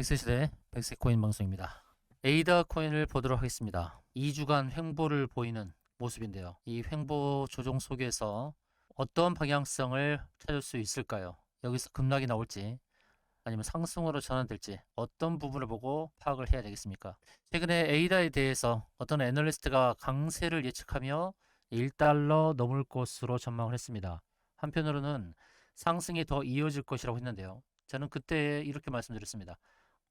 백세시대 백세코인 방송입니다. 에이다 코인을 보도록 하겠습니다. 2주간 횡보를 보이는 모습인데요. 이 횡보 조정 속에서 어떤 방향성을 찾을 수 있을까요? 여기서 급락이 나올지 아니면 상승으로 전환될지 어떤 부분을 보고 파악을 해야 되겠습니까? 최근에 에이다에 대해서 어떤 애널리스트가 강세를 예측하며 1달러 넘을 것으로 전망을 했습니다. 한편으로는 상승이 더 이어질 것이라고 했는데요. 저는 그때 이렇게 말씀드렸습니다.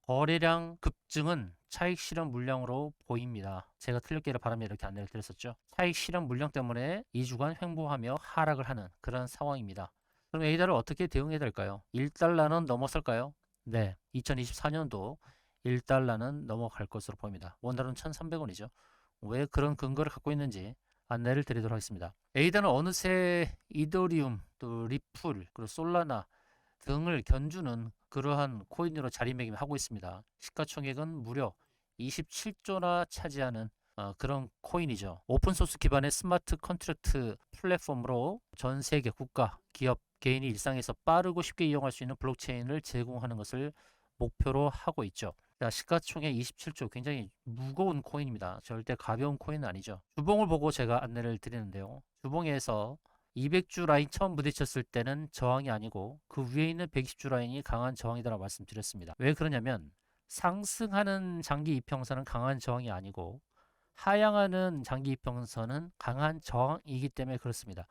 거래량 급증은 차익 실현 물량으로 보입니다. 제가 틀렸기를 바라며 이렇게 안내를 드렸었죠. 차익 실현 물량 때문에 2주간 횡보하며 하락을 하는 그런 상황입니다. 그럼 에이다를 어떻게 대응해야 될까요? 1달러는 넘었을까요? 네. 2024년도 1달러는 넘어갈 것으로 보입니다. 원달러는 1,300원이죠. 왜 그런 근거를 갖고 있는지 안내를 드리도록 하겠습니다. 에이다는 어느새 이더리움, 또 리플, 그리고 솔라나 등을 견주는 그러한 코인으로 자리매김하고 있습니다. 시가총액은 무려 27조나 차지하는 어, 그런 코인이죠. 오픈소스 기반의 스마트 컨트랙트 플랫폼으로 전 세계 국가, 기업, 개인이 일상에서 빠르고 쉽게 이용할 수 있는 블록체인을 제공하는 것을 목표로 하고 있죠. 자, 시가총액 27조 굉장히 무거운 코인입니다. 절대 가벼운 코인은 아니죠. 주봉을 보고 제가 안내를 드리는데요. 주봉에서 200주 라인 처음 부딪혔을 때는 저항이 아니고 그 위에 있는 120주 라인이 강한 저항이라고 말씀드렸습니다. 왜 그러냐면 상승하는 장기 이평선은 강한 저항이 아니고 하향하는 장기 이평선은 강한 저항이기 때문에 그렇습니다.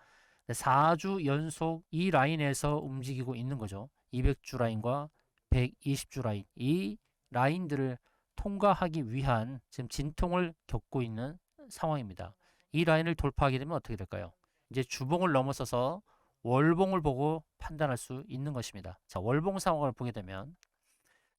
4주 연속 이 라인에서 움직이고 있는 거죠. 200주 라인과 120주 라인. 이 라인들을 통과하기 위한 지금 진통을 겪고 있는 상황입니다. 이 라인을 돌파하게 되면 어떻게 될까요? 이제 주봉을 넘어서서 월봉을 보고 판단할 수 있는 것입니다. 자, 월봉 상황을 보게 되면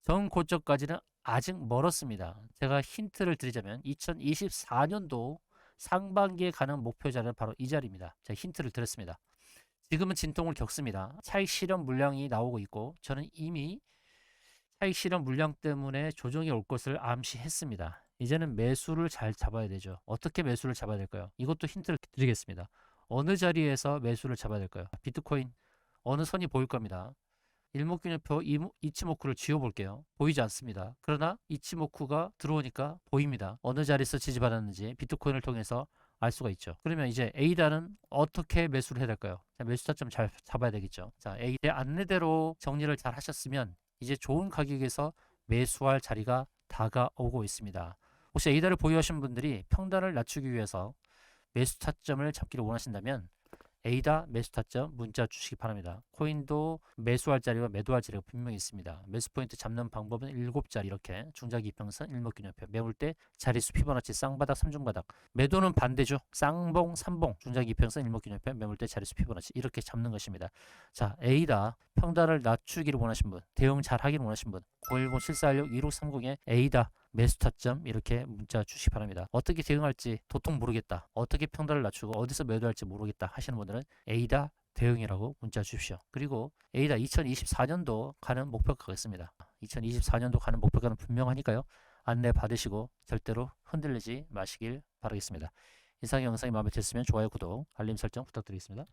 전 고점까지는 아직 멀었습니다. 제가 힌트를 드리자면 2024년도 상반기에 가는 목표 자리는 바로 이 자리입니다. 제가 힌트를 드렸습니다. 지금은 진통을 겪습니다. 차익 실현 물량이 나오고 있고 저는 이미 차익 실현 물량 때문에 조정이 올 것을 암시했습니다. 이제는 매수를 잘 잡아야 되죠. 어떻게 매수를 잡아야 될까요? 이것도 힌트를 드리겠습니다. 어느 자리에서 매수를 잡아야 될까요? 비트코인 어느 선이 보일 겁니다. 일목균형표 이치모쿠를 지워볼게요. 보이지 않습니다. 그러나 이치모쿠가 들어오니까 보입니다. 어느 자리에서 지지받았는지 비트코인을 통해서 알 수가 있죠. 그러면 이제 A단은 어떻게 매수를 해야 될까요? 자, 매수 타점 잘 잡아야 되겠죠. 자, A의 안내대로 정리를 잘 하셨으면 이제 좋은 가격에서 매수할 자리가 다가오고 있습니다. 혹시 A단을 보유하신 분들이 평단을 낮추기 위해서 매수 타점을 잡기를 원하신다면 A다 매수 타점 문자 주시기 바랍니다. 코인도 매수할 자리와 매도할 자리가 분명히 있습니다. 매수 포인트 잡는 방법은 7자리 이렇게 중자기 이평선 일목균형표 매물 때 자리수 피보나치 쌍바닥 삼중바닥 매도는 반대죠. 쌍봉 삼봉 중자기 이평선 일목균형표 매물 때 자리수 피보나치 이렇게 잡는 것입니다. 자 A다 평단을 낮추기를 원하신 분 대응 잘 하기를 원하신 분 010-7416-2630에 A다 매수 타점 이렇게 문자 주시기 바랍니다. 어떻게 대응할지 도통 모르겠다. 어떻게 평단을 낮추고 어디서 매도할지 모르겠다 하시는 분들은 A다 대응이라고 문자 주십시오. 그리고 A다 2024년도 가는 목표가 가겠습니다. 2024년도 가는 목표가는 분명하니까요. 안내 받으시고 절대로 흔들리지 마시길 바라겠습니다. 이상 영상이 마음에 드셨으면 좋아요, 구독, 알림 설정 부탁드리겠습니다.